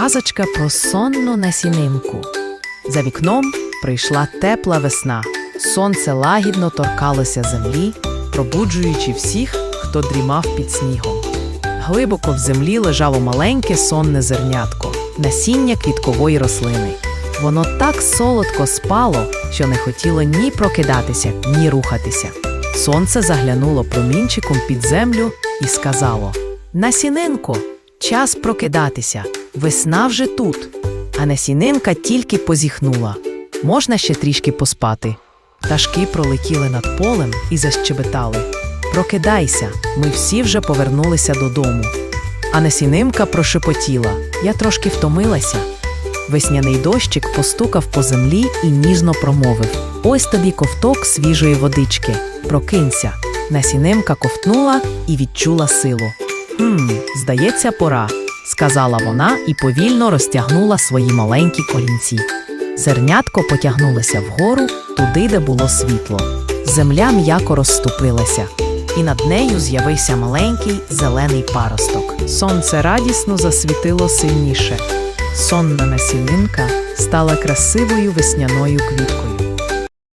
Казочка про сонну насінинку. За вікном прийшла тепла весна. Сонце лагідно торкалося землі, пробуджуючи всіх, хто дрімав під снігом. Глибоко в землі лежало маленьке сонне зернятко, насіння квіткової рослини. Воно так солодко спало, що не хотіло ні прокидатися, ні рухатися. Сонце заглянуло промінчиком під землю і сказало: Насінинко, час прокидатися, весна вже тут. А насінинка тільки позіхнула. Можна ще трішки поспати. Пташки пролетіли над полем і защебетали. Прокидайся, ми всі вже повернулися додому. А насінинка прошепотіла. Я трошки втомилася. Весняний дощик постукав по землі і ніжно промовив: Ось тобі ковток свіжої водички. Прокинься. Насінинка ковтнула і відчула силу. Хм, здається, пора, сказала вона і повільно розтягнула свої маленькі колінці. Зернятко потягнулося вгору, туди, де було світло. Земля м'яко розступилася, і над нею з'явився маленький зелений паросток. Сонце радісно засвітило сильніше. Сонна насінинка стала красивою весняною квіткою.